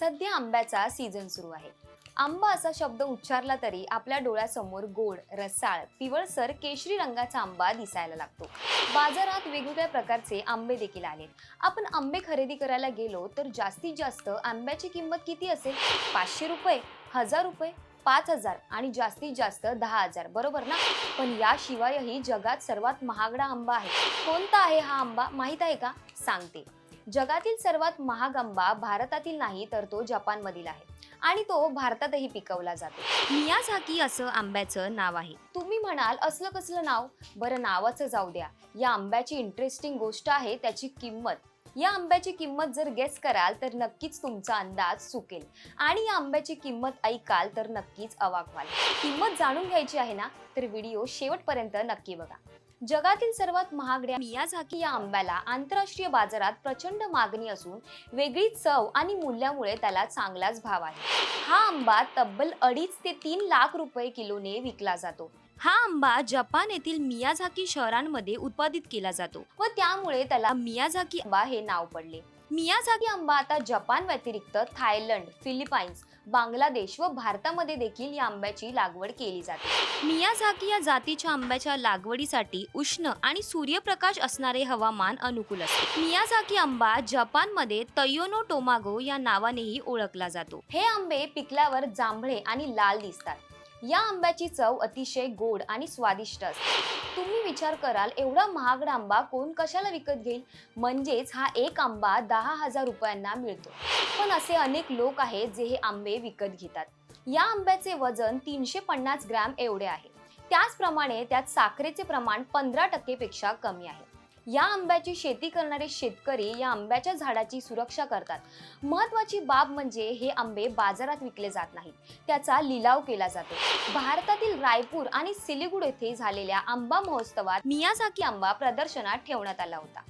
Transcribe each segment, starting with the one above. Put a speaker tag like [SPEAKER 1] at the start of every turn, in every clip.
[SPEAKER 1] सध्या आंब्याचा सीझन सुरू आहे. आंबा असा शब्द उच्चारला तरी आपल्या डोळ्यासमोर गोड रसाळ पिवळसर केशरी रंगाचा आंबा दिसायला लागतो. बाजारात वेगवेगळ्या प्रकारचे आंबे देखील आलेत. आपण आंबे खरेदी करायला गेलो तर जास्तीत जास्त आंब्याची किंमत किती असेल? पाचशे रुपये हजार रुपये पाच हजार आणि जास्तीत जास्त दहा हजार. बरोबर ना? पण याशिवायही जगात सर्वात महागडा आंबा आहे. कोणता आहे हा आंबा? माहीत आहे का? सांगते. जगातील सर्वात महाग आंबा भारतातील नाही तर तो जपानमधील आहे. आणि तो भारतातही पिकवला जातो. मियाझाकी असं आंब्याचं नाव आहे. तुम्ही म्हणाल असलं कसलं नाव? बरं नावाचं जाऊ द्या. या आंब्याची इंटरेस्टिंग गोष्ट आहे त्याची किंमत. या आंब्याची किंमत जर गेस कराल तर नक्कीच तुमचा अंदाज चुकेल आणि या आंब्याची किंमत ऐकाल तर नक्कीच अवाक व्हाल किंमत जाणून घ्यायची आहे ना? तर व्हिडिओ शेवटपर्यंत नक्की बघा. जगातील सर्वात महागड्या मियाझाकी या आंब्याला आंतरराष्ट्रीय बाजारात प्रचंड मागणी असून वेगळी चव आणि मूल्यामुळे त्याला चांगलाच भाव आहे. हा आंबा तब्बल अडीच ते तीन लाख रुपये किलोने विकला जातो. हा आंबा जपान येथील मियाझाकी शहरांमध्ये उत्पादित केला जातो व त्यामुळे त्याला मियाझाकी आंबा हे नाव पडले. मियाझाकी आंबा आता जपान व्यतिरिक्त थायलंड फिलिपाईन्स बांगलादेश व भारतामध्ये देखील या आंब्याची लागवड केली जाते. मियाझाकी या जातीच्या आंब्याच्या लागवडीसाठी उष्ण आणि सूर्यप्रकाश असणारे हवामान अनुकूल असते. मियाझाकी आंबा जपानमध्ये तयोनो टोमागो या नावानेही ओळखला जातो. हे आंबे पिकल्यावर जांभळे आणि लाल दिसतात. या आंब्याची चव अतिशय गोड आणि स्वादिष्ट असते. तुम्ही विचार कराल एवढा महागडा आंबा कोण कशाला विकत घेईल? म्हणजेच हा एक आंबा दहा हजार रुपयांना मिळतो. पण असे अनेक लोक आहेत जे हे आंबे विकत घेतात. या आंब्याचे वजन तीनशे पन्नास ग्रॅम एवढे आहे. त्याचप्रमाणे त्यात साखरेचे प्रमाण पंधरा टक्केपेक्षा कमी आहे. या आंब्याची शेती करणारे शेतकरी या आंब्याच्या झाडाची सुरक्षा करतात. महत्वाची बाब म्हणजे हे आंबे बाजारात विकले जात नाहीत. त्याचा लिलाव केला जातो. भारतातील रायपूर आणि सिलिगुड येथे झालेल्या आंबा महोत्सवात मियासाकी आंबा प्रदर्शनात ठेवण्यात आला होता.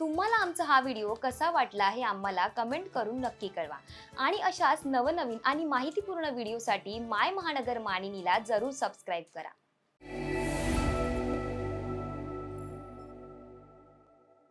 [SPEAKER 1] तुम्हाला आमचा हा व्हिडिओ कसा वाटला हे आम्हाला कमेंट करून नक्की कळवा. आणि अशाच नवनवीन आणि माहितीपूर्ण व्हिडिओसाठी माय महानगर मानिनीला जरूर सबस्क्राईब करा.